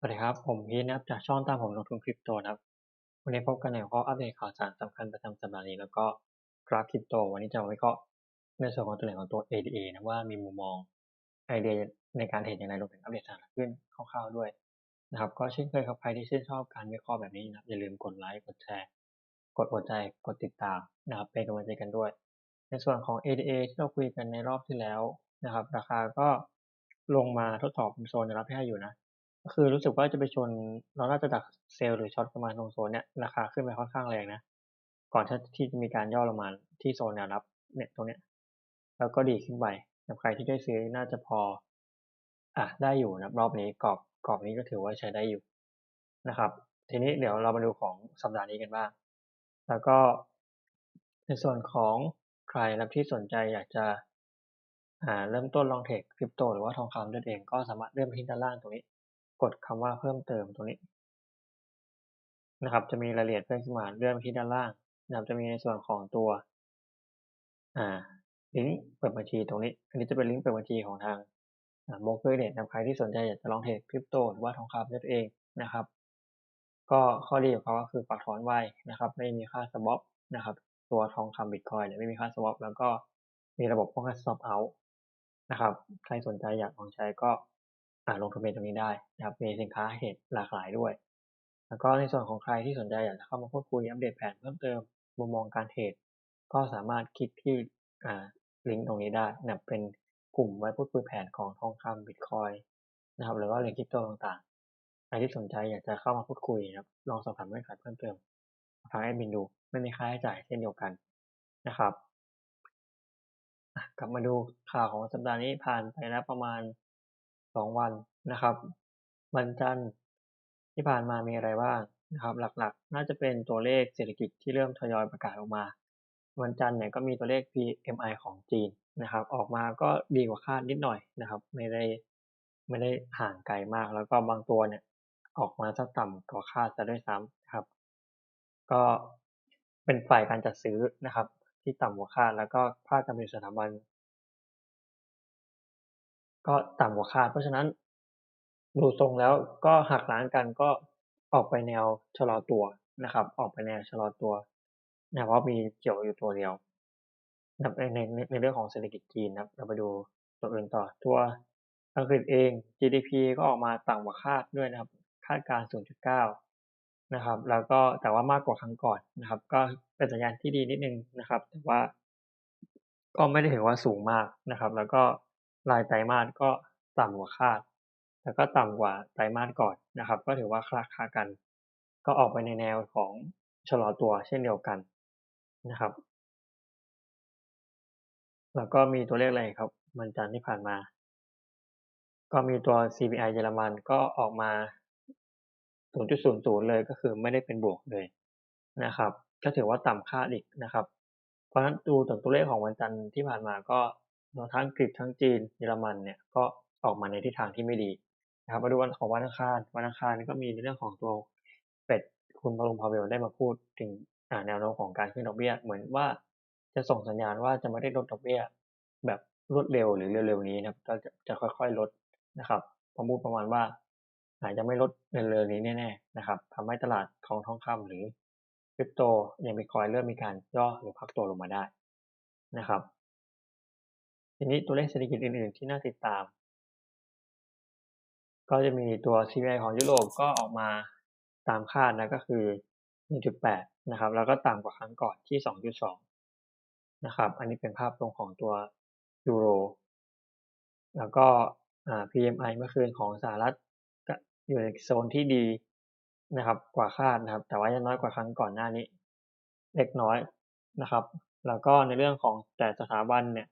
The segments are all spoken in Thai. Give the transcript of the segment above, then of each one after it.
สวัสดีครับ ผมพีทนะครับ จากช่องตามผมลงทุนคริปโตนะครับ วันนี้พบกันในหัวข้ออัปเดตข่าวสารสำคัญประจำสัปดาห์นี้ แล้วก็กราฟคริปโต วันนี้จะมาวิเคราะห์ในส่วนของตัวไหนของตัว ADA นะว่ามีมุมมองไอเดียในการเทรดอย่างไรรวมถึงอัปเดตสถานขึ้นคร่าวๆด้วยนะครับ ก็เช่นเคยครับใครที่ชื่นชอบการวิเคราะห์แบบนี้นะครับอย่าลืมกดไลค์กดแชร์ กดหัวใจกดติดตามนะครับเป็นกำลังใจกันด้วย ในส่วนของ ADA ที่เราคุยกันในรอบที่แล้วนะครับ ราคาก็ลงมาทดสอบโซนรับให้อยู่นะ ก็คือรู้สึกว่า จะไปชน เราน่าจะดัก เซลล์หรือช็อตประมาณตรงโซนเนี้ย ราคาขึ้นไปค่อนข้างแรงนะ ก่อนที่จะมีการย่อลงมาที่โซนแนวรับเนี่ย ตรงเนี้ย แล้วก็ดีขึ้นไป กับใครที่ได้ซื้อน่าจะพออะได้อยู่นะรอบนี้ กรอบ กรอบนี้ก็ถือว่าใช้ได้อยู่นะครับ ทีนี้เดี๋ยวเรามาดูของสัปดาห์นี้กันบ้าง แล้วก็ ในส่วนของใครนะที่สนใจอยากจะ อ่า เริ่มต้นลองเทรดคริปโต หรือว่าทองคำด้วยเอง ก็สามารถเริ่มที่ด้านล่างตรงนี้ กดคำว่าเพิ่มเติมตรงนี้นะครับ จะมีรายละเอียดเพิ่มขึ้นมาเลื่อนไปที่ด้านล่างนะครับจะมีในส่วนของตัวอ่าลิงก์เปิดบัญชีตรงนี้ อันนี้จะเป็นลิงก์เปิดบัญชีของทางโมเกอร์เน็ตนะใครที่สนใจอยากจะลองเทรดคริปโตหรือว่าทองคำด้วยตัวเองนะครับ ก็ข้อดีของเขาก็คือฝากถอนไวนะครับ ไม่มีค่าสวอปนะครับ ตัวทองคำบิตคอยเนี่ยไม่มีค่าสวอปแล้วก็มีระบบป้องกันสต็อปเอาท์นะครับ ใครสนใจอยากลองใช้ก็ ลงทะเบียนตรงนี้ได้นะครับมีสินค้าเหตุหลากหลายด้วย แล้วก็ในส่วนของใครที่สนใจอยากจะเข้ามาพูดคุยอัปเดตแผนเพิ่มเติมมุมมองการเทรดก็สามารถคลิกที่ลิงก์ตรงนี้ได้นะเป็นกลุ่มไว้พูดคุยแผนของทองคำบิตคอยนะครับหรือว่าเหรียญคริปโตต่างๆ ใครที่สนใจอยากจะเข้ามาพูดคุยนะครับลองสอบถามเงื่อนไขเพิ่มเติมทางแอดมินดูไม่มีค่าใช้จ่ายเช่นเดียวกันนะครับกลับมาดูข่าวของสัปดาห์นี้ผ่านไปแล้วประมาณ สองวันนะครับ วันจันทร์ที่ผ่านมามีอะไรบ้างนะครับ หลักๆ น่าจะเป็นตัวเลขเศรษฐกิจที่เริ่มทยอยประกาศออกมา วันจันทร์เนี่ยก็มีตัวเลข PMI ของจีนนะครับ ออกมาก็ดีกว่าคาดนิดหน่อยนะครับ ไม่ได้ไม่ได้ห่างไกลมาก แล้วก็บางตัวเนี่ยออกมาสักต่ำกว่าคาดจะด้วยซ้ำครับ ก็เป็นฝ่ายการจัดซื้อนะครับ ที่ต่ำกว่าคาดแล้วก็ภาคการผลิตสถาบัน ก็ต่ำกว่าคาด เพราะฉะนั้น ดูทรงแล้วก็หักล้างกันก็ออกไปแนวชะลอตัวนะครับ ออกไปแนวชะลอตัวนะเพราะมีเกี่ยวอยู่ตัวเดียวในในในเรื่องของเศรษฐกิจจีนนะครับเราไปดูตัวอื่นต่อตัวอังกฤษเอง GDP ก็ออกมาต่ำกว่าคาดด้วยนะครับ คาดการ 0.9 นะครับ แล้วก็แต่ว่ามากกว่าครั้งก่อนนะครับ ก็เป็นสัญญาณที่ดีนิดนึงนะครับ แต่ว่าก็ไม่ได้ถือว่าสูงมากนะครับ แล้วก็ รายไตรมาสก็ต่ำกว่าคาดแล้วก็ต่ำกว่าไตรมาสก่อนนะครับ ก็ถือว่าคลาคากัน ก็ออกไปในแนวของชะลอตัวเช่นเดียวกันนะครับ แล้วก็มีตัวเลขอะไรครับมันจันที่ผ่านมา ก็มีตัว CPI เยอรมันก็ออกมา 0.00 เลยก็คือไม่ได้เป็นบวกเลยนะครับ ก็ถือว่าต่ำคาดอีกนะครับ เพราะฉะนั้นดูจากตัวเลขของวันจันทร์ที่ผ่านมาก็ ทั้งอังกฤษทั้งจีนเยอรมันเนี่ยก็ออกมาในทิศทางที่ไม่ดีนะครับมาดูวันของวันอังคารวันอังคารก็มีในเรื่องของตัวเฟดคุณพารุมพาเวลได้มาพูดถึงแนวโน้มของการขึ้นดอกเบี้ยเหมือนว่าจะส่งสัญญาณว่าจะไม่ได้ลดดอกเบี้ยแบบรวดเร็วหรือเร็วๆนี้นะครับก็จะจะค่อยๆลดนะครับพพูดประมาณว่าอาจจะไม่ลดเร็วๆนี้แน่ๆนะครับทำให้ตลาดของทองคำหรือคริปโตย่างบิตคอยเริ่มมีการย่อหรือพักตัวลงมาได้นะครับ ทีนี้ตัวเลขเศรษฐกิจอื่น ๆ ที่น่าติดตาม ก็จะมีตัว CPI ของยุโรปก็ออกมาตามคาดนะก็คือ 1.8 นะครับ แล้วก็ต่ำกว่าครั้งก่อนที่ 2.2 นะครับ อันนี้เป็นภาพตรงของตัวยูโร แล้วก็ PMI เมื่อคืนของสหรัฐก็อยู่ในโซนที่ดีนะครับกว่าคาดนะครับ แต่ว่ายังน้อยกว่าครั้งก่อนหน้านี้ เล็กน้อยนะครับ แล้วก็ในเรื่องของแต่สถาบันเนี่ย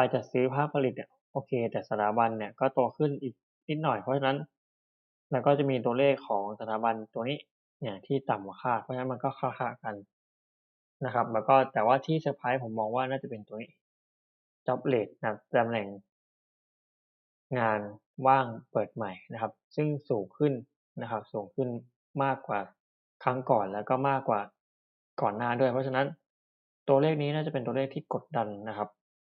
ไปจัดซื้อภาคผลิตเนี่ยโอเค แต่สถาบันเนี่ยก็โตขึ้นอีกนิดหน่อยเพราะฉะนั้นแล้วก็จะมีตัวเลขของสถาบันตัวนี้เนี่ยที่ต่ำกว่าคาดเพราะฉะนั้นมันก็คล้ากันนะครับ แล้วก็แต่ว่าที่เซอร์ไพรส์ผมมองว่าน่าจะเป็นตัวนี้ job rate นะตำแหน่ง งานว่างเปิดใหม่นะครับ ซึ่งสูงขึ้นนะครับ สูงขึ้นมากกว่าครั้งก่อนแล้วก็มากกว่าก่อนหน้าด้วย เพราะฉะนั้นตัวเลขนี้น่าจะเป็นตัวเลขที่กดดันนะครับ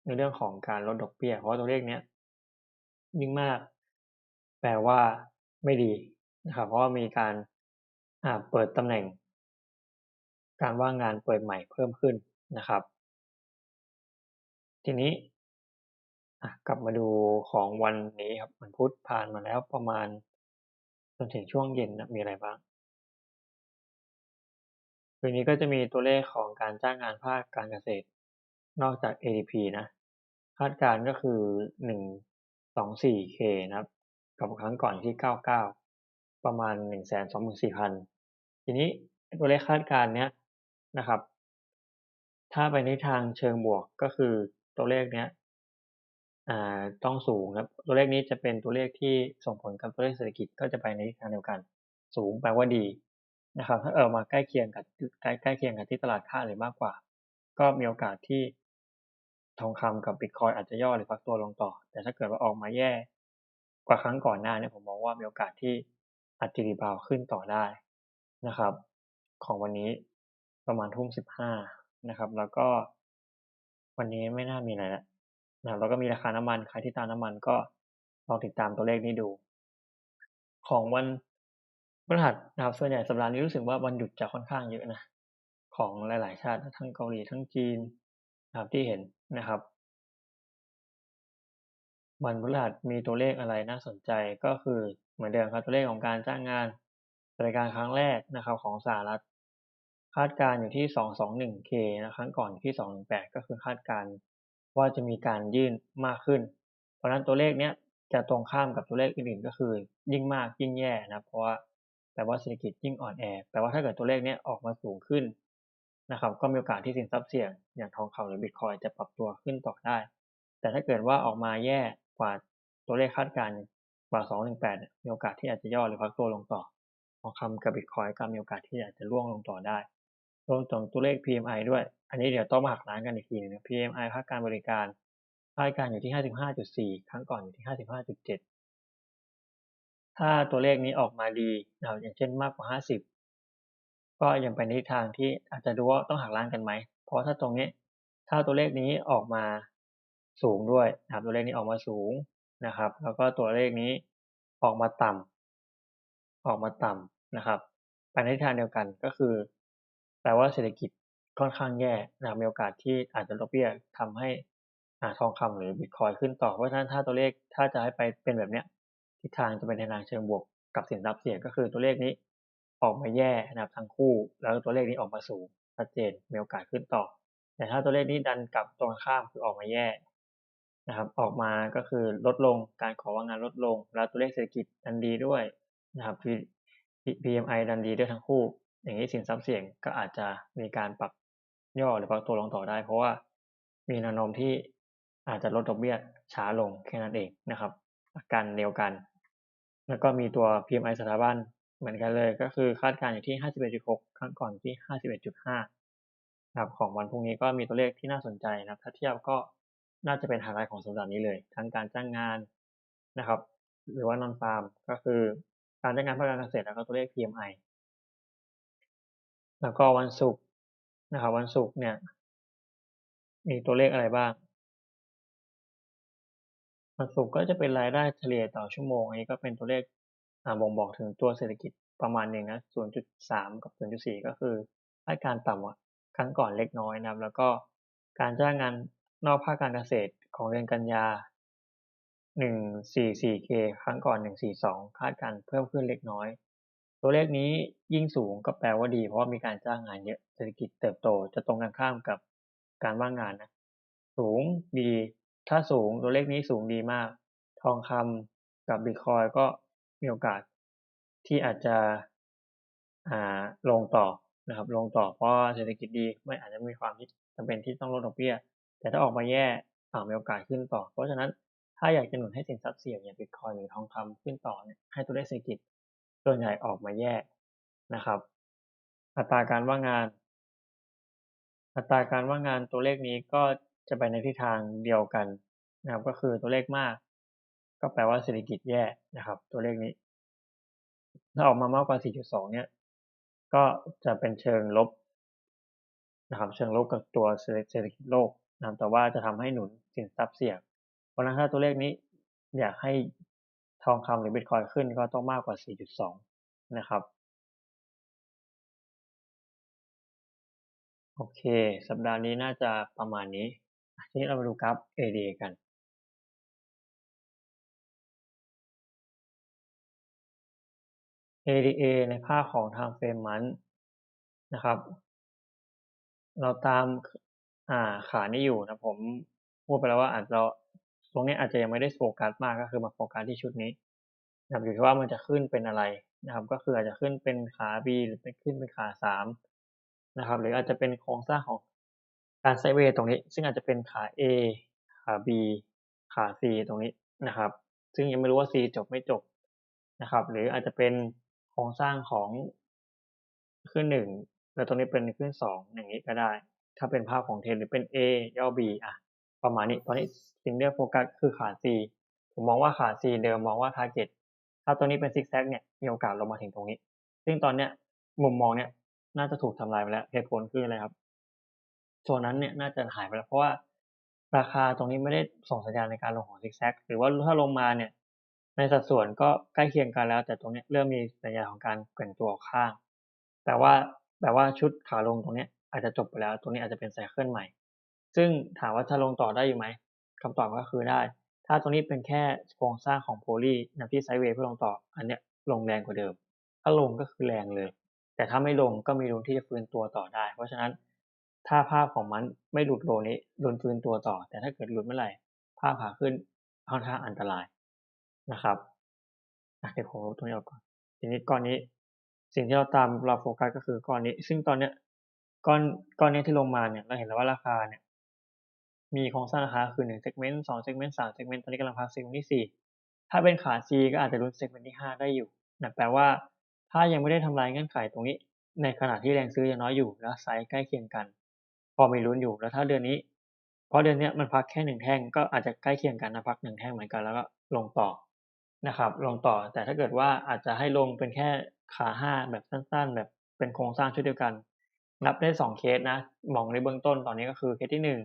ในเรื่องของการลดดอกเบี้ย เพราะตัวเลขเนี้ยยิ่งมาก แปลว่าไม่ดีนะครับ เพราะว่ามีการเปิดตำแหน่ง การว่างงานเปิดใหม่เพิ่มขึ้นนะครับ ทีนี้กลับมาดูของวันนี้ครับวันพุธผ่านมาแล้วประมาณจนถึงช่วงเย็นนะมีอะไรบ้างคืนนี้ก็จะมีตัวเลขของการจ้างงานภาคการเกษตร นอกจาก ADP นะ คาดการณ์ก็คือ 124K นะครับ กับครั้งก่อนที่99ประมาณ124,000ทีนี้ตัวเลขคาดการณ์เนี้ยนะครับ ถ้าไปในทางเชิงบวกก็คือตัวเลขเนี้ยต้องสูงครับตัวเลขนี้จะเป็นตัวเลขที่ส่งผลกับตัวเลขเศรษฐกิจก็จะไปในทางเดียวกัน สูงแปลว่าดีนะครับถ้าเออมาใกล้เคียงกับใกล้ใกล้เคียงกับที่ตลาดคาดหรือมากกว่า ก็มีโอกาสที่ ทองคำกับบิตคอยอาจจะย่อหรือพักตัวลงต่อ แต่ถ้าเกิดว่าออกมาแย่กว่าครั้งก่อนหน้าเนี่ยผมมองว่ามีโอกาสที่อัตรีบาวขึ้นต่อได้นะครับ ของวันนี้ประมาณทุ่มสิบห้านะครับ แล้วก็วันนี้ไม่น่ามีอะไรแล้วนะแล้วก็มีราคาน้ำมันใครที่ตามน้ำมันก็ลองติดตามตัวเลขนี้ดู ของวันพฤหัสนะครับส่วนใหญ่สัปดาห์นี้รู้สึกว่าวันหยุดจะค่อนข้างเยอะนะ ของหลาย ๆ ชาติทั้งเกาหลีทั้งจีนนะครับที่เห็น นะครับ วันพฤหัสมีตัวเลขอะไรน่าสนใจก็คือเหมือนเดิมครับตัวเลขของการจ้างงานบริการครั้งแรกนะครับของสหรัฐ คาดการอยู่ที่ 221K นะครั้งก่อนที่ 218 ก็คือคาดการว่าจะมีการยื่นมากขึ้น เพราะนั้นตัวเลขเนี้ยจะตรงข้ามกับตัวเลขอื่นๆ ก็คือยิ่งมากยิ่งแย่นะเพราะว่าแปลว่าเศรษฐกิจยิ่งอ่อนแอแต่ว่าถ้าเกิดตัวเลขเนี้ยออกมาสูงขึ้น นะครับก็มีโอกาสที่สินทรัพย์เสี่ยงอย่างทองคำหรือบิตคอยจะปรับตัวขึ้นต่อได้ แต่ถ้าเกิดว่าออกมาแย่กว่าตัวเลขคาดการณ์กว่า 218 มีโอกาสที่อาจจะย่อหรือพักตัวลงต่อ ทองคำกับบิตคอยก็มีโอกาสที่อาจจะร่วงลงต่อได้ รวมถึงตัวเลข PMI ด้วย อันนี้เดี๋ยวต้องมาหักล้างกันอีกทีนึง PMI ภาคการบริการคาดการอยู่ที่ 55.4 ครั้งก่อนอยู่ที่ 55.7 ถ้าตัวเลขนี้ออกมาดีนะอย่างเช่นมากกว่า 50 ก็ยังไปในทิศทางที่อาจจะดูว่าต้องหักล้างกันไหม เพราะถ้าตรงนี้ถ้าตัวเลขนี้ออกมาสูงด้วยนะครับตัวเลขนี้ออกมาสูงนะครับ แล้วก็ตัวเลขนี้ออกมาต่ำออกมาต่ำนะครับไปในทิศทางเดียวกันก็คือ แปลว่าเศรษฐกิจค่อนข้างแย่นะมีโอกาสที่อาจจะลดเบี้ยทำให้ทองคำหรือบิตคอยขึ้นต่อเพราะฉะนั้นถ้าตัวเลขถ้าจะให้ไปเป็นแบบเนี้ยทิศทางจะเป็นในทางเชิงบวกกับสินทรัพย์เสี่ยงก็คือตัวเลขนี้ ออกมาแย่นะครับทั้งคู่ แล้วตัวเลขนี้ออกมาสูงชัดเจนมีโอกาสขึ้นต่อ แต่ถ้าตัวเลขนี้ดันกลับตรงข้ามคือออกมาแย่นะครับออกมาก็คือลดลงการขอว่างงานลดลง แล้วตัวเลขเศรษฐกิจดันดีด้วยนะครับ PMI ดันดีด้วยทั้งคู่ อย่างนี้สินทรัพย์เสี่ยงก็อาจจะมีการปรับย่อหรือปรับตัวลงต่อได้ เพราะว่ามีแนวโน้มที่อาจจะลดดอกเบี้ยช้าลงแค่นั้นเองนะครับอาการเดียวกัน แล้วก็มีตัว PMI สถาบัน เหมือนกันเลยก็คือคาดการณ์อยู่ที่ 51.6 ครั้งก่อนที่ 51.5ครับของวันพรุ่งนี้ก็มีตัวเลขที่น่าสนใจนะถ้าเทียบก็น่าจะเป็นไฮไลท์ของสัปดาห์นี้เลย ทั้งการจ้างงานนะครับ หรือว่านอนฟาร์มก็คือการจ้างงานภาคการเกษตรแล้วก็ตัวเลข PMI แล้วก็วันศุกร์นะครับวันศุกร์เนี่ย มีตัวเลขอะไรบ้างวันศุกร์ก็จะเป็นรายได้เฉลี่ยต่อชั่วโมงอันนี้ก็เป็นตัวเลข บ่งบอกถึงตัวเศรษฐกิจประมาณหนึ่งนะ0.3กับ0.4ก็คือให้การต่ำกว่าครั้งก่อนเล็กน้อยนะครับ แล้วก็การจ้างงานนอกภาคการเกษตรของเดือนกันยา 144K ครั้งก่อน 142 คาดการเพิ่มขึ้นเล็กน้อย ตัวเลขนี้ยิ่งสูงก็แปลว่าดี เพราะว่ามีการจ้างงานเยอะ เศรษฐกิจเติบโตจะตรงกันข้ามกับการว่างงานนะ สูงดี ถ้าสูงตัวเลขนี้สูงดีมาก ทองคำกับบิตคอยก็ มีโอกาสที่อาจจะอ่าลงต่อนะครับลงต่อเพราะเศรษฐกิจดีไม่อาจจะมีความจำเป็นที่ต้องลดดอกเบี้ย แต่ถ้าออกมาแย่อามีโอกาสขึ้นต่อ เพราะฉะนั้นถ้าอยากจะหนุนให้สินทรัพย์เสี่ยงอย่างบิตคอยหรือทองคำขึ้นต่อเนี่ยให้ตัวเลขเศรษฐกิจส่วนใหญ่ออกมาแย่นะครับ อัตราการว่างงาน อัตราการว่างงานตัวเลขนี้ก็จะไปในทิศทางเดียวกันนะครับก็คือตัวเลขมาก ก็แปลว่าเศรษฐกิจแย่ นะครับ ตัวเลขนี้ ถ้าออกมามากกว่า 4.2 เนี่ย ก็จะเป็นเชิงลบนะครับเชิงลบกับตัวเศรษฐกิจโลกนะแต่ว่าจะทำให้หนุนสินทรัพย์เสี่ยง เพราะนั้นถ้าตัวเลขนี้อยากให้ทองคำหรือบิตคอยขึ้นก็ต้องมากกว่า 4.2 นะครับ โอเค สัปดาห์นี้น่าจะประมาณนี้ ทีนี้เรามาดูกราฟ ADA กัน ADA ในภาพของ time frame month นะครับ เราตามอ่าขานี้อยู่นะผมพูดไปแล้วว่าอาจเราตรงนี้อาจจะยังไม่ได้โฟกัสมากก็คือมาโฟกัสที่ชุดนี้นะครับอยู่ที่ว่ามันจะขึ้นเป็นอะไรนะครับ ก็คืออาจจะขึ้นเป็นขา B หรือเป็นขึ้นเป็นขาสามนะครับ หรืออาจจะเป็นโครงสร้างของการไซเวย์ตรงนี้ ซึ่งอาจจะเป็นขา A ขา B ขา C ตรงนี้นะครับ ซึ่งยังไม่รู้ว่า C จบไม่จบนะครับ หรืออาจจะเป็น ครงสร้างของขึ้นหนึ่งแล้วตรงนี้เป็นขึ้นสองอย่างนี้ก็ได้ ถ้าเป็นภาพของเทนหรือเป็น A ย่อ B อะ ประมาณนี้ตอนนี้สิ่งที่โฟกัสคือขา C ผมมองว่าขา C เดิมมองว่า target ถ้าตัวนี้เป็นซิกแซกเนี่ยมีโอกาสลงมาถึงตรงนี้ ซึ่งตอนเนี้ยมุมมองเนี่ยน่าจะถูกทำลายไปแล้วเหตุผลคืออะไรครับส่วนนั้นเนี่ยน่าจะหายไปแล้วเพราะว่าราคาตรงนี้ไม่ได้ส่งสัญญาณในการลงของซิกแซกหรือว่าถ้าลงมาเนี่ย ในสัดส่วนก็ใกล้เคียงกันแล้ว แต่ตรงนี้เริ่มมีสัญญาณของการแกว่งตัวข้าง แต่ว่าแต่ว่าชุดขาลงตรงนี้อาจจะจบไปแล้ว ตรงนี้อาจจะเป็นไซเคิลใหม่ ซึ่งถามว่าจะลงต่อได้อยู่ไหมคำตอบก็คือได้ ถ้าตรงนี้เป็นแค่โครงสร้างของโพลีนะที่ไซด์เวย์เพื่อลงต่อ อันเนี้ยลงแรงกว่าเดิม ถ้าลงก็คือแรงเลย แต่ถ้าไม่ลงก็มีรุนที่จะฟื้นตัวต่อได้ เพราะฉะนั้นถ้าภาพของมันไม่หลุดโลนี้รุนฟื้นตัวต่อ แต่ถ้าเกิดหลุดเมื่อไหร่ภาพขาขึ้นค่อนข้างอันตราย นะครับเดี๋ยวผมลบตรงนี้ออกก่อน ทีนี้ก้อนนี้สิ่งที่เราตามเราโฟกัสก็คือก้อนนี้ ซึ่งตอนเนี้ยก้อนก้อนนี้ที่ลงมาเนี่ยเราเห็นแล้วว่าราคาเนี่ยมีโครงสร้างราคาคือหนึ่งเซกเมนต์สองเซกเมนต์สามเซกเมนต์ตอนนี้กำลังพักเซกเมนต์ที่สี่ถ้าเป็นขา G ก็อาจจะรุนเซกเมนต์ที่ห้าได้อยู่นะแปลว่าถ้ายังไม่ได้ทำลายเงื่อนไขตรงนี้ ในขณะที่แรงซื้อยังน้อยอยู่แล้วไซส์ใกล้เคียงกัน พอมีลุ้นอยู่แล้วถ้าเดือนนี้เพราะเดือนนี้มันพักแค่หนึ่งแท่งก็อาจจะใกล้เคียงกันนะพักหนึ่งแท่งเหมือนกันแล้วก็ลงต่อ นะครับลงต่อแต่ถ้าเกิดว่าอาจจะให้ลงเป็นแค่ขาห้าแบบสั้นๆ แบบเป็นโครงสร้างชุดเดียวกัน นับได้สองเคสนะมองในเบื้องต้นตอนนี้ก็คือเคสที่หนึ่ง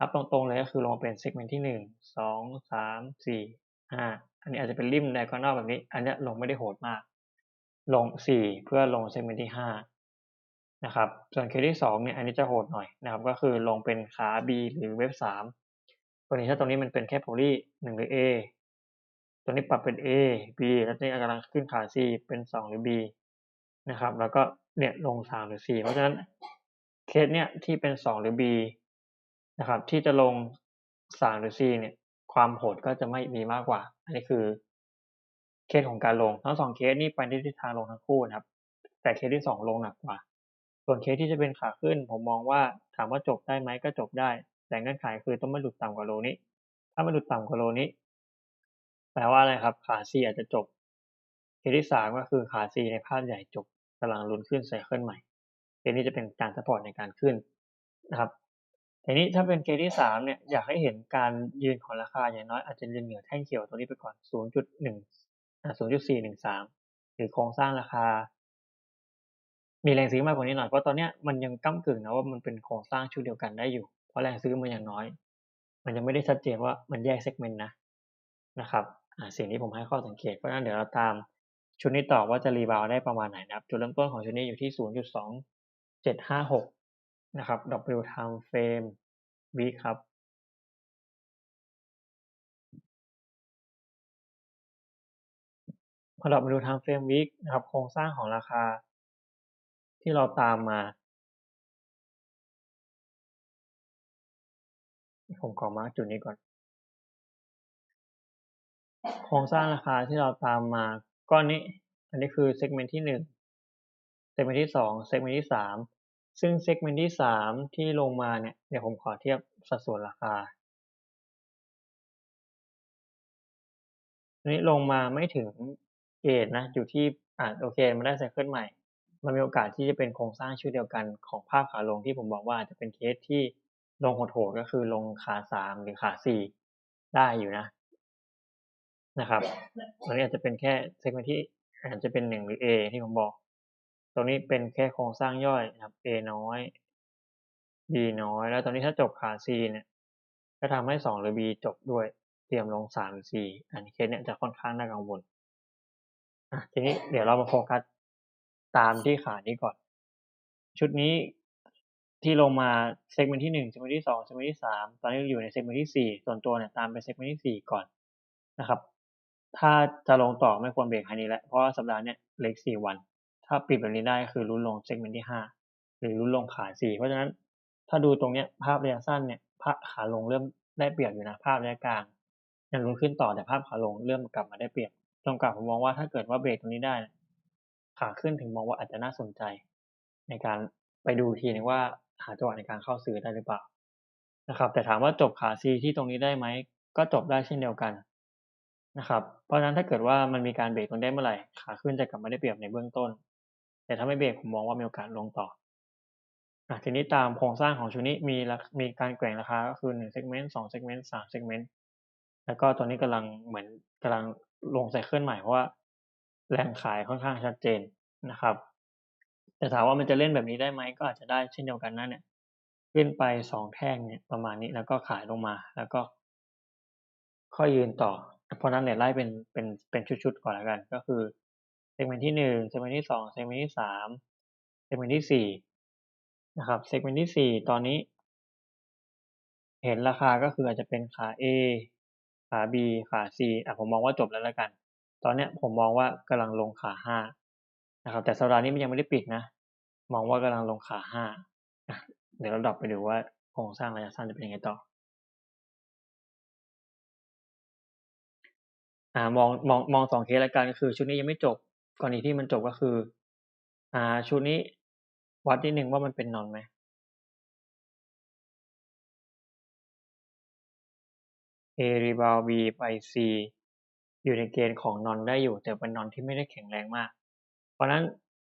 นับตรงๆเลยก็คือลงเป็นเซกเมนต์ที่หนึ่งสองสามสี่ห้าอันนี้อาจจะเป็นริมไดคอนอลแบบนี้ อันนี้ลงไม่ได้โหดมาก ลงสี่เพื่อลงเซกเมนต์ที่ห้านะครับส่วนเคสที่สองเนี่ยอันนี้จะโหดหน่อยนะครับก็คือลงเป็นขา B หรือเว็บสามตัวนี้ถ้าตรงนี้มันเป็นแค่โพลีหนึ่งหรือ A ตัวนี้ปรับเป็น A B แล้วนี่กำลังขึ้นขา C เป็นสองหรือ B นะครับ แล้วก็เนี่ยลงสามหรือสี่เพราะฉะนั้นเคสเนี่ยที่เป็นสองหรือ B นะครับ ที่จะลงสามหรือ C เนี่ย ความโหดก็จะไม่มีมากกว่า อันนี้คือเคสของการลง ทั้งสองเคสนี่ไปในทิศทางลงทั้งคู่นะครับ แต่เคสที่สองลงหนักกว่า ส่วนเคสที่จะเป็นขาขึ้น ผมมองว่าถามว่าจบได้ไหมก็จบได้ แต่เงื่อนไขคือต้องไม่หลุดต่ำกว่าโลนี้ ถ้าไม่หลุดต่ำกว่าโลนี้ แปลว่าอะไรครับ ขา C อาจจะจบเคสที่สามก็คือขา C ในภาพใหญ่จบกำลังลุ้นขึ้นไซเคิลใหม่เคสนี้จะเป็นการซัพพอร์ตในการขึ้นนะครับทีนี้ถ้าเป็นเคสที่สามเนี่ยอยากให้เห็นการยืนของราคาอย่างน้อยอาจจะยืนเหนือแท่งเขียวตัวนี้ไปก่อน 0.1 0.413 หรือโครงสร้างราคา มีแรงซื้อมากกว่านี้หน่อยเพราะตอนเนี้ยมันยังก้ากึ่งนะว่ามันเป็นโครงสร้างชุดเดียวกันได้อยู่ เพราะแรงซื้อมันอย่างน้อย มันยังไม่ได้ชัดเจนว่ามันแยกเซกเมนต์นะนะครับ สิ่งที่ผมให้ข้อสังเกตเพราะนั้นเดี๋ยวเราตามชุดนี้ต่อว่าจะรีบาวได้ประมาณไหนนะครับ จุดเริ่มต้นของชุดนี้อยู่ที่ 0.2756 นะครับ W time frame week ครับ พอเรามาดู time frame week นะครับ โครงสร้างของราคาที่เราตามมา ผมขอมาร์กจุดนี้ก่อน โครงสร้างราคาที่เราตามมาก้อนนี้ อันนี้คือเซกเมนต์ที่หนึ่งเซกเมนต์ที่สองเซกเมนต์ที่สามซึ่งเซกเมนต์ที่สามที่ลงมาเนี่ยเดี๋ยวผมขอเทียบสัดส่วนราคาอันนี้ลงมาไม่ถึงเกณฑ์นะอยู่ที่อ่าโอเคมันได้ไซเคิลใหม่ มันมีโอกาสที่จะเป็นโครงสร้างชุดเดียวกันของภาพขาลงที่ผมบอกว่าจะเป็นเคสที่ลงโหดๆก็คือลงขาสามหรือขาสี่ได้อยู่นะ นะครับอันนี้อาจจะเป็นแค่เซกเมนต์ที่อาจจะเป็นหนึ่งหรือ A ที่ผมบอก ตรงนี้เป็นแค่โครงสร้างย่อยนะครับ A น้อย B น้อย แล้วตอนนี้ถ้าจบขา C เนี่ยก็ทำให้สองหรือ B จบด้วย เตรียมลงสามหรือสี่อันนี้เคสเนี่ยจะค่อนข้างน่ากังวลอะทีนี้เดี๋ยวเรามาโฟกัสตามที่ขานี้ก่อน ชุดนี้ที่ลงมาเซกเมนต์ที่หนึ่งเซกเมนต์ที่สองเซกเมนต์ที่สามตอนนี้อยู่ในเซกเมนต์ที่สี่ส่วนตัวเนี่ยตามไปเซกเมนต์ที่สี่ก่อนนะครับ ถ้าจะลงต่อไม่ควรเบรกคันนี้แหละเพราะว่าสัปดาห์เนี้ยเล็กสี่วัน ถ้าปิดแบบนี้ได้คือลุ้นลงเซกเมนต์ที่ห้าหรือลุ้นลงขาสี่เพราะฉะนั้นถ้าดูตรงเนี้ยภาพระยะสั้นเนี่ยภาพขาลงเริ่มได้เปรียบอยู่นะภาพระยะกลางยังลุ้นขึ้นต่อแต่ภาพขาลงเริ่มกลับมาได้เปรียบตรงกลับผมมองว่าถ้าเกิดว่าเบรกตรงนี้ได้ ขาขึ้นถึงมองว่าอาจจะน่าสนใจ ในการไปดูทีนึงว่าหาจังหวะในการเข้าซื้อได้หรือเปล่านะครับแต่ถามว่าจบขาซีที่ตรงนี้ได้ไหมก็จบได้เช่นเดียวกัน นะครับ เพราะฉะนั้นถ้าเกิดว่ามันมีการเบรกตรงได้เมื่อไหร่ ขาขึ้นจะกลับมาได้เปรียบในเบื้องต้น แต่ถ้าไม่เบรกผมมองว่ามีโอกาสลงต่ออทีนี้ตามโครงสร้างของชุดนี้มีมีการแกว่งราคาก็คือหนึ่งเซกเมนต์สองเซกเมนต์สามเซกเมนต์แล้วก็ตอนนี้กำลังเหมือนกำลังลงไซเคิลใหม่เพราะว่าแรงขายค่อนข้างชัดเจนนะครับ แต่ถามว่ามันจะเล่นแบบนี้ได้ไหมก็อาจจะได้เช่นเดียวกันนะเนี่ย ขึ้นไปสองแท่งเนี่ยประมาณนี้แล้วก็ขายลงมาแล้วก็ค่อยยืนต่อ เพราะนั้นเนี่ยไล่เป็นเป็นเป็นชุดๆก่อนแล้วกัน ก็คือเซกเมนต์ที่หนึ่งเซกเมนต์ที่สองเซกเมนต์ที่สามเซกเมนต์ที่สี่นะครับเซกเมนต์ที่สี่ตอนนี้ เห็นราคาก็คืออาจจะเป็นขา A ขา B ขา C อะผมมองว่าจบแล้วแล้วกัน ตอนเนี้ยผมมองว่ากำลังลงขาห้านะครับ แต่สัปดาห์นี้มันยังไม่ได้ปิดนะ มองว่ากำลังลงขาห้าเดี๋ยวเราดับไปดูว่าโครงสร้างระยะสั้นจะเป็นยังไงต่อ อ่ามองมองมองสองเคสล้วกันก็คือ ชุดนี้ยังไม่จบกรณีที่มันจบก็คือ อ่า ชุดนี้วัดนิดหนึ่งว่ามันเป็นนอนไหม A rebound B ไป C อยู่ในเกณฑ์ของนอนได้อยู่ แต่เป็นนอนที่ไม่ได้แข็งแรงมาก เพราะนั้น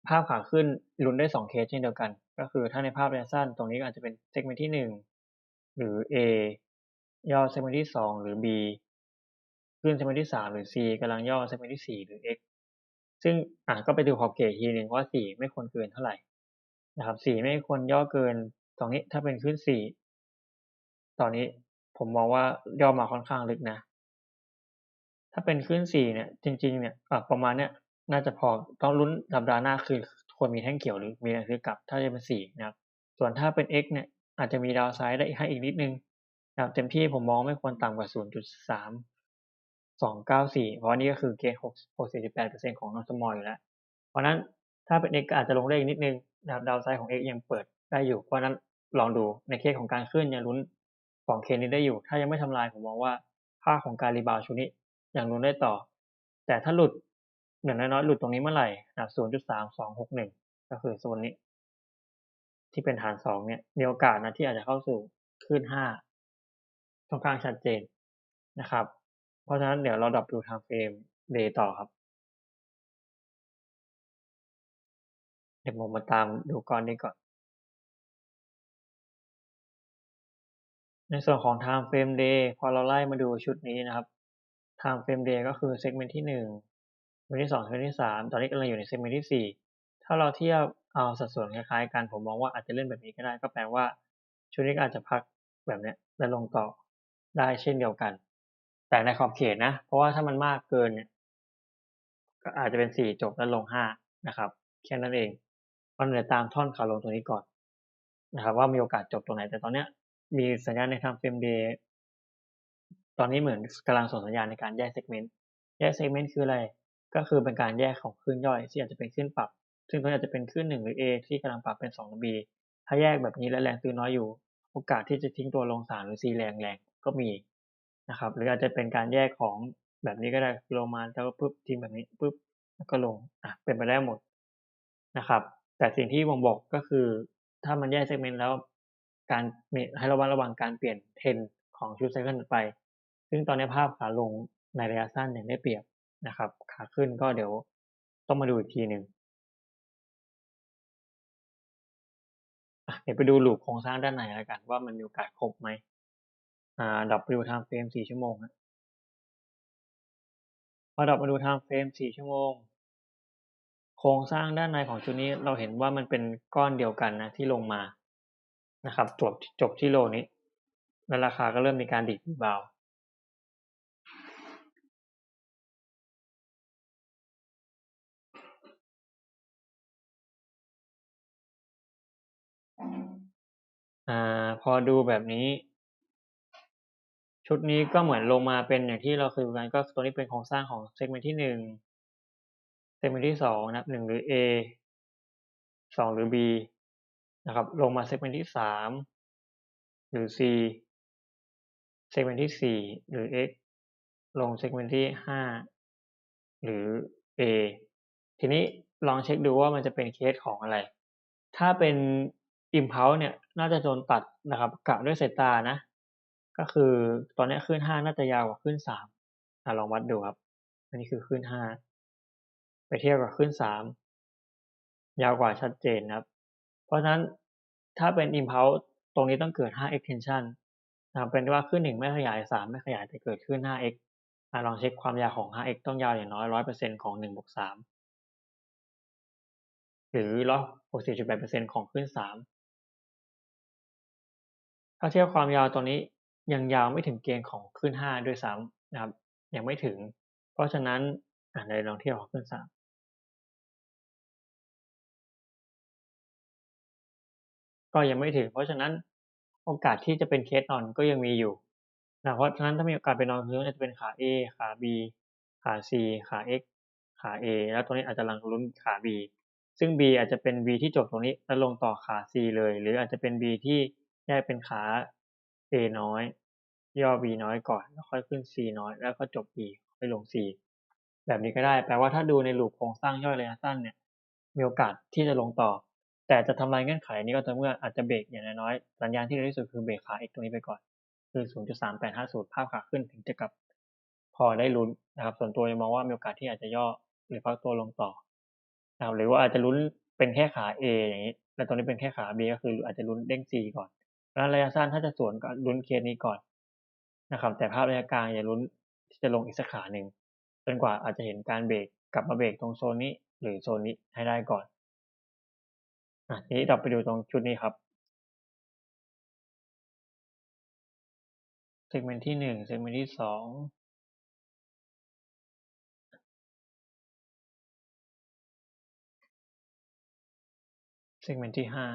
ภาพขาขึ้นลุ้นได้สองเคสเช่นเดียวกัน ก็คือถ้าในภาพระยะสั้นตรงนี้อาจจะเป็นเซกเมนต์ที่หนึ่งหรือ A ย่อเซกเมนต์ที่สองหรือ B ขึ้นเซกเมนต์ที่สามหรือ C กำลังย่อเซกเมนต์ที่สี่หรือ X ซึ่งอะก็ไปดูขอบเขตทีหนึ่งว่าสี่ไม่ควรเกินเท่าไหร่นะครับสี่ไม่ควรย่อเกินตรงนี้ถ้าเป็นขึ้นสี่ตอนนี้ผมมองว่าย่อมาค่อนข้างลึกนะ ถ้าเป็นขึ้นสี่เนี่ย จริง ๆ เนี่ยประมาณเนี้ยน่าจะพอต้องลุ้นสัปดาห์หน้าคือควรมีแท่งเขียวหรือมีแรงซื้อกลับ ถ้าจะเป็นสี่นะครับ ส่วนถ้าเป็น x เนี่ยอาจจะมีดาวไซด์ได้ให้อีกนิดนึงนะครับเต็มที่ผมมองไม่ควรต่ำกว่าศูนย์จุด สองเก้าสี่เพราะนี่ก็คือเกณฑ์หกหกสิบแปดเปอร์เซ็นของนอสมอลอยู่แล้ว เพราะนั้นถ้าเป็น x ก็อาจจะลงได้อีกนิดนึงนะครับดาวไซด์ของ x ยังเปิดได้อยู่ เพราะนั้นลองดูในเคสของการขึ้นยังลุ้นสองเคสนี้ได้อยู่ ถ้ายังไม่ทำลายผมมองว่าค่าของการรีบาวชุดนี้ยังลุ้นได้ต่อ แต่ถ้าหลุดอย่งน้อยๆหลุดตรงนี้เมื่อไหร่นะศูนย์จุดสามสองหกหนึ่งก็คือโซนนี้ ที่เป็นฐานสองเนี่ยมีโอกาสนะที่อาจจะเข้าสู่ขึ้นห้าค่อนข้างชัดเจนนะครับ เพราะฉะนั้นเดี๋ยวเราดับดูทางเฟรมเดย์ต่อครับ เดี๋ยวผมมาตามดูก้อนนี้ก่อน ในส่วนของ time frame day พอเราไล่มาดูชุดนี้นะครับ time frame day ก็คือเซกเมนต์ที่หนึ่งวันที่สองเซกเมนต์ที่สามตอนนี้กำลังอยู่ในเซกเมนต์ที่สี่ถ้าเราเทียบเอาสัดส่วนคล้ายๆกัน ผมมองว่าอาจจะเล่นแบบนี้ก็ได้ ก็แปลว่าชุดนี้อาจจะพักแบบเนี้ยแล้วลงต่อได้เช่นเดียวกัน แต่ในขอบเขตนะ เพราะว่าถ้ามันมากเกินเนี่ยก็อาจจะเป็นสี่จบแล้วลงห้านะครับ แค่นั้นเองมันเลยตามท่อนขาลงตรงนี้ก่อนนะครับว่ามีโอกาสจบตรงไหนแต่ตอนเนี้ย มีสัญญาณในทางเฟรมเดย์ตอนนี้เหมือนกำลังส่งสัญญาณในการแยกเซกเมนต์แยกเซกเมนต์คืออะไร ก็คือเป็นการแยกของคลื่นย่อยที่อาจจะเป็นคลื่นปรับ ซึ่งตัวนี้อาจจะเป็นคลื่นหนึ่งหรือ A ที่กำลังปรับเป็นสอง B ถ้าแยกแบบนี้และแรงตื้อน้อยอยู่ โอกาสที่จะทิ้งตัวลงสามหรือ C แรงแรงก็มี นะครับ หรืออาจจะเป็นการแยกของแบบนี้ก็ได้ลงมาแล้วก็ปุ๊บทิ้งแบบนี้ปุ๊บแล้วก็ลงอะเป็นไปได้หมดนะครับ แต่สิ่งที่ผมบอกก็คือ ถ้ามันแยกเซกเมนต์แล้วการให้ระวังระวังการเปลี่ยนเทรนของชุดไซเคิลไป ซึ่งตอนนี้ภาพขาลงในระยะสั้นยังได้เปรียบนะครับ ขาขึ้นก็เดี๋ยวต้องมาดูอีกทีหนึ่งเดี๋ยวไปดูลูปโครงสร้างด้านในแล้วกันว่ามันมีโอกาสครบไหม อ่าดับไปดูทางเฟรมสี่ชั่วโมงครับพอดับมาดูทางเฟรมสี่ชั่วโมง โครงสร้างด้านในของชุดนี้เราเห็นว่ามันเป็นก้อนเดียวกันนะที่ลงมานะครับจบจบที่โลนี้และราคาก็เริ่มมีการดิบเบาอ่าพอดูแบบนี้ ชุดนี้ก็เหมือนลงมาเป็นอย่างที่เราเคยดูกันก็ตัวนี้เป็นโครงสร้างของเซกเมนต์ที่หนึ่งเซกเมนต์ที่สองนะครับหนึ่งหรือ A สองหรือ B นะครับลงมาเซกเมนต์ที่สามหรือ C เซกเมนต์ที่สี่หรือ X ลงเซกเมนต์ที่ห้าหรือ A ทีนี้ลองเช็คดูว่ามันจะเป็นเคสของอะไร ถ้าเป็น impulse เนี่ยน่าจะโดนตัดนะครับกะด้วยสายตานะ ก็คือตอนนี้ขึ้นห้าน่าจะยาวกว่าขึ้นสามลองวัดดูครับ อันนี้คือขึ้นห้าไปเทียบกับขึ้นสามยาวกว่าชัดเจนครับ เพราะฉะนั้นถ้าเป็น impulse ตรงนี้ต้องเกิด 5 extension นะเป็นว่าขึ้นหนึ่งไม่ขยายสามไม่ขยายแต่เกิดขึ้น 5x ลองเช็คความยาวของ 5x ต้องยาวอย่างน้อย 100%ของ1บวก3หรือ160.8%ของขึ้น 3 ถ้าเทียบความยาวตัวนี้ ยังยาวไม่ถึงเกณฑ์ของขึ้น5ด้วยซ้ำนะครับ ยังไม่ถึง เพราะฉะนั้นอ่าในลองเที่ยบของขึ้น3ก็ยังไม่ถึง เพราะฉะนั้นโอกาสที่จะเป็นเคสนอนก็ยังมีอยู่นะเพราะฉะนั้นถ้ามีโอกาสเป็นนอนคือจะเป็นขา A ขา B ขา C ขา X ขา A แล้วตัวนี้อาจจะลังลุ้นขา B ซึ่ง B อาจจะเป็น B ที่จบตรงนี้แล้วลงต่อขา C เลย หรืออาจจะเป็น B ที่แยกเป็นขา A น้อย ย่อ B น้อยก่อน แล้วค่อยขึ้น C น้อย แล้วก็จบ B ค่อยลง C แบบนี้ก็ได้ แปลว่าถ้าดูในลูปโครงสร้างย่อยระยะสั้นเนี่ย มีโอกาสที่จะลงต่อ แต่จะทำลายเงื่อนไขนี้ก็ต่อเมื่ออาจจะเบรกอย่างน้อย สัญญาณที่ดีที่สุดคือเบรกขา X ตรงนี้ไปก่อน คือ 0.3850 ภาพขาขึ้นถึงจะกลับ พอได้ลุ้นนะครับ ส่วนตัวยังมองว่ามีโอกาสที่อาจจะย่อหรือพักตัวลงต่อนะครับหรือว่าอาจจะลุ้นเป็นแค่ขา A อย่างนี้ แล้วตรงนี้เป็นแค่ขา B ก็คืออาจจะลุ้นเด้ง C ก่อน แล้วระยะสั้นถ้าจะสวนก็ลุ้นเคสนี้ก่อนนะครับ แต่ภาพระยะกลางอย่าลุ้นที่จะลงอีกสักขาหนึ่งจนกว่าอาจจะเห็นการเบรกกลับมาเบรกตรงโซนนี้ หรือโซนนี้ให้ได้ก่อนอะทีนี้เราไปดูตรงชุดนี้ครับเซกเมนต์ที่หนึ่งเซกเมนต์ที่สองเซกเมนต์ที่ห้า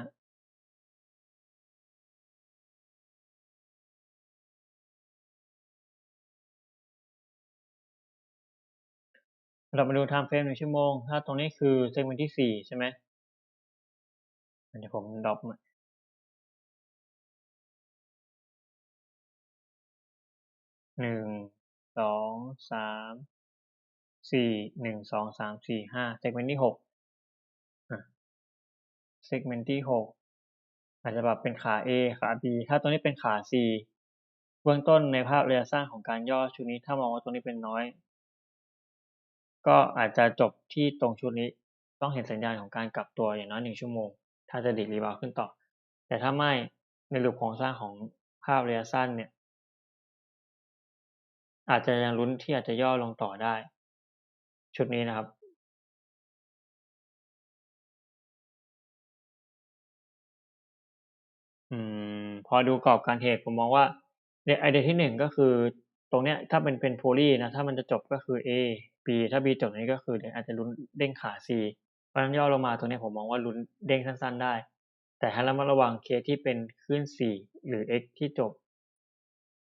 เรามาดู time frame หนึ่งชั่วโมง ถ้าตรงนี้คือเซกเมนต์ที่สี่ใช่ไหมเดี๋ยวผมดรอปมาหนึ่งสองสามสี่หนึ่งสองสามสี่ห้าเซกเมนต์ที่หกเซกเมนต์ที่หกอาจจะแบบเป็นขา A ขา B ถ้าตัวนี้เป็นขา C เบื้องต้นในภาพระยะสั้นของการย่อชุดนี้ถ้ามองว่าตัวนี้เป็นน้อย ก็อาจจะจบที่ตรงชุดนี้ต้องเห็นสัญญาณของการกลับตัวอย่างน้อยหนึ่งชั่วโมง ถ้าจะดิดรีบาวขึ้นต่อ แต่ถ้าไม่ในรูปโครงสร้างของภาพระยะสั้นเนี่ย อาจจะยังลุ้นที่อาจจะย่อลงต่อได้ ชุดนี้นะครับ อืม พอดูกรอบการเทรดผมมองว่าไอเดียที่หนึ่งก็คือ ตรงเนี้ยถ้าเป็นเป็นโพลีนะ ถ้ามันจะจบก็คือ A B ถ้า B จบนี้ก็คือเดี๋ยวอาจจะลุ้นเด้งขา C เพราะฉะนั้นย่อลงมาตรงนี้ผมมองว่าลุ้นเด้งสั้นๆได้ แต่ให้เรามาระวังเคสที่เป็นขึ้น4 หรือ X ที่จบ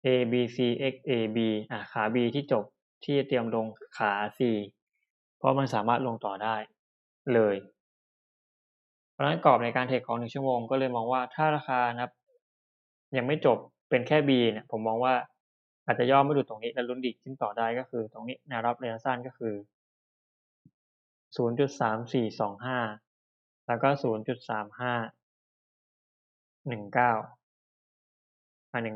A B C X A B อ่าขา B ที่จบที่จะเตรียมลงขา C เพราะมันสามารถลงต่อได้เลย เพราะฉะนั้นกรอบในการเทรดของหนึ่งชั่วโมงก็เลยมองว่าถ้าราคานับยังไม่จบเป็นแค่ B เนี่ยผมมองว่า อาจจะย่อไม่ดูตรงนี้แล้วลุ้นดีขึ้นต่อได้ก็คือตรงนี้แนวรับระยะสั้นก็คือ 0.3425 แล้วก็ 0.3519มา18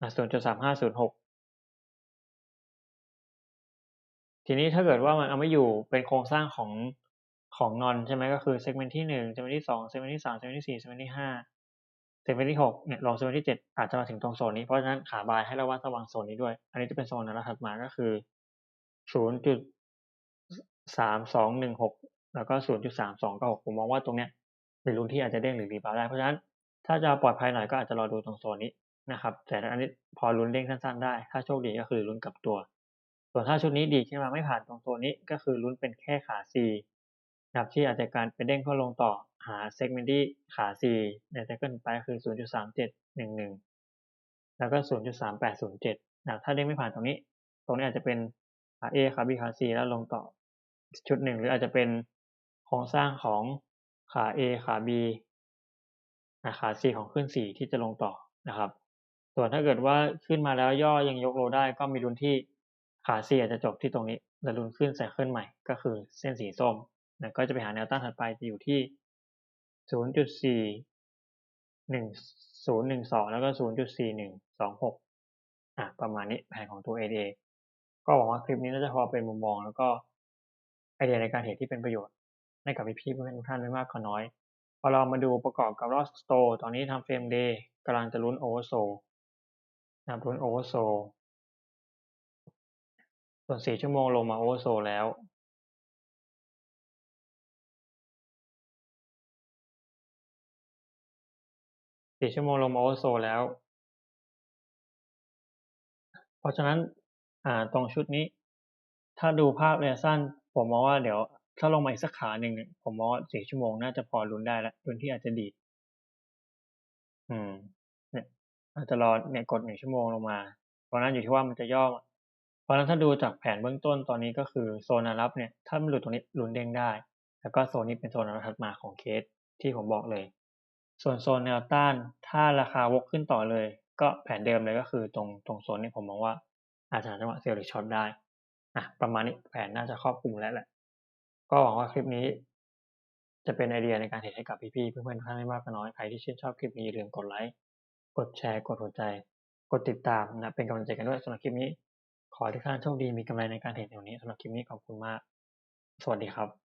อะ0.3506ทีนี้ถ้าเกิดว่ามันเอาไม่อยู่เป็นโครงสร้างของของนอนใช่ไหมก็คือเซกเมนต์ที่หนึ่งเซกเมนต์ที่สองเซกเมนต์ที่สามเซกเมนต์ที่สี่เซกเมนต์ที่ห้า เซกเมนต์ที่หกเนี่ยลองเซกเมนต์ที่เจ็ดอาจจะมาถึงตรงโซนนี้ เพราะฉะนั้นขาบายให้ระวังระวังโซนนี้ด้วย อันนี้จะเป็นโซนนะถัดมาก็คือศูนย์จุดสามสองหนึ่งหกแล้วก็ศูนย์จุดสามสองก็หกผมมองว่าตรงเนี้ยเป็นรุ่นที่อาจจะเด้งหรือรีบาวได้ เพราะฉะนั้นถ้าจะปลอดภัยหน่อยก็อาจจะรอดูตรงโซนนี้นะครับ แต่อันนี้พอลุ้นเด้งสั้นๆได้ ถ้าโชคดีก็คือลุ้นกับตัว ส่วนถ้าชุดนี้ดีขึ้นมาไม่ผ่านตรงโซนนี้ก็คือลุ้นเป็นแค่ขา C นะครับที่อาจจะการไปเด้งเพื่อลงต่อ หาเซกเมนต์ที่ขา C ในไซเคิลไปคือ 0.3711 แล้วก็ 0.3807นะถ้าเด้งไม่ผ่านตรงนี้ ตรงนี้อาจจะเป็นขา A ขา B ขา C แล้วลงต่อชุดหนึ่งหรืออาจจะเป็นโครงสร้างของขา A ขา B ขา C ของขึ้น 4 ที่จะลงต่อนะครับ ส่วนถ้าเกิดว่าขึ้นมาแล้วย่อยังยกโลได้ก็มีลุนที่ขา C อาจจะจบที่ตรงนี้ แล้วลุนขึ้นไซเคิลใหม่ ก็คือเส้นสีส้มนะก็จะไปหาแนวต้านถัดไปจะอยู่ที่ 0.41012แล้วก็0.4126อะประมาณนี้แผนของตัว ADA ก็หวังว่าคลิปนี้น่าจะพอเป็นมุมมองแล้วก็ไอเดียในการเทรดที่เป็นประโยชน์ให้กับพี่ๆเพื่อนทุกท่านไม่มากก็น้อย พอเรามาดูประกอบกับรอสโตตอนนี้ทำเฟรมเดย์กำลังจะลุ้นโอเวอร์โซนะครับลุ้นโอเวอร์โซส่วนสี่ชั่วโมงลงมาโอเวอร์โซแล้ว สี่ชั่วโมงลงมาโอเวอร์โซแล้ว เพราะฉะนั้นอ่าตรงชุดนี้ ถ้าดูภาพระยะสั้น ผมมองว่าเดี๋ยว ถ้าลงมาอีกสักขาหนึ่งเนี่ยผมมองว่าสี่ชั่วโมงน่าจะพอลุ้นได้แล้วลุ้นที่อาจจะดี อืม เนี่ย อาจจะรอเนี่ยกดหนึ่งชั่วโมงลงมา เพราะนั้นอยู่ที่ว่ามันจะย่อ เพราะนั้นถ้าดูจากแผนเบื้องต้นตอนนี้ก็คือโซนรับเนี่ย ถ้ามันหลุดตรงนี้ลุ้นเด้งได้ แล้วก็โซนนี้เป็นโซนรับถัดมาของเคสที่ผมบอกเลย ส่วนโซนแนวต้าน ถ้าราคาวกขึ้นต่อเลย ก็แผนเดิมเลยก็คือตรงตรงโซนนี้ผมมองว่าอาจจะจังหวะเซลล์หรือช็อตได้อะประมาณนี้แผนน่าจะครอบคลุมแล้วแหละ ก็หวังว่าคลิปนี้ จะเป็นไอเดียในการเทรดให้กับพี่ๆเพื่อนๆท่านไม่มากก็น้อยใครที่ชื่นชอบคลิปนี้อย่าลืมกดไลค์กดแชร์กดหัวใจ กดติดตามนะเป็นกำลังใจกันด้วยสำหรับคลิปนี้ ขอให้ทุกท่านโชคดีมีกำไรในการเทรดในวันนี้สำหรับคลิปนี้ขอบคุณมาก สวัสดีครับ